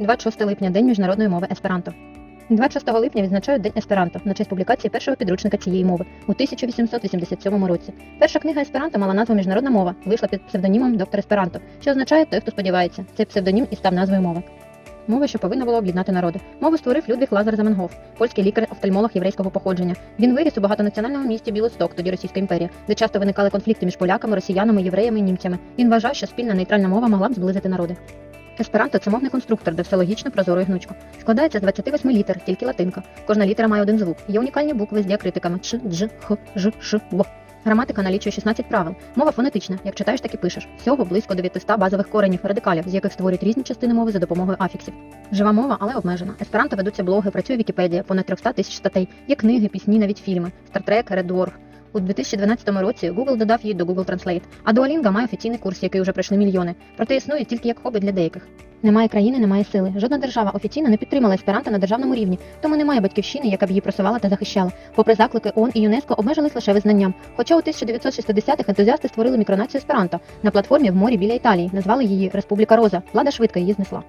26 липня День міжнародної мови Есперанто. 26 липня відзначають День Есперанто на честь публікації першого підручника цієї мови у 1887 році. Перша книга Есперанто мала назву Міжнародна мова, вийшла під псевдонімом доктор Есперанто, що означає той, хто сподівається. Цей псевдонім і став назвою мови. Мова, що повинна була об'єднати народи. Мову створив Людвіг Лазар Заменгоф, польський лікар-офтальмолог єврейського походження. Він виріс у багатонаціональному місті Білосток, тоді Російська імперія, де часто виникали конфлікти між поляками, росіянами, євреями і німцями. Він вважав, що спільна нейтральна мова могла б зблизити народи. Есперанто це мовний конструктор, де все логічно, прозоро і гнучко. Складається з 28 літер, тільки латинка. Кожна літера має один звук. Є унікальні букви з діакритиками ч, дж, х, ж, ш, в. Граматика налічує 16 правил. Мова фонетична, як читаєш, так і пишеш. Всього близько 900 базових коренів радикалів, з яких створюють різні частини мови за допомогою афіксів. Жива мова, але обмежена. Есперанто ведуться блоги, працює Вікіпедія, понад 300 тисяч статей. Є книги, пісні, навіть фільми. Стартрек, Dwarf. У 2012 році Google додав її до Google Translate, а Duolingo має офіційний курс, який вже пройшли мільйони. Проте існує тільки як хобі для деяких. Немає країни, немає сили. Жодна держава офіційно не підтримала есперанто на державному рівні, тому немає батьківщини, яка б її просувала та захищала. Попри заклики ООН і ЮНЕСКО обмежились лише визнанням. Хоча у 1960-х ентузіасти створили мікронацію есперанто на платформі в морі біля Італії, назвали її Республіка Роза. Влада швидко її знесла.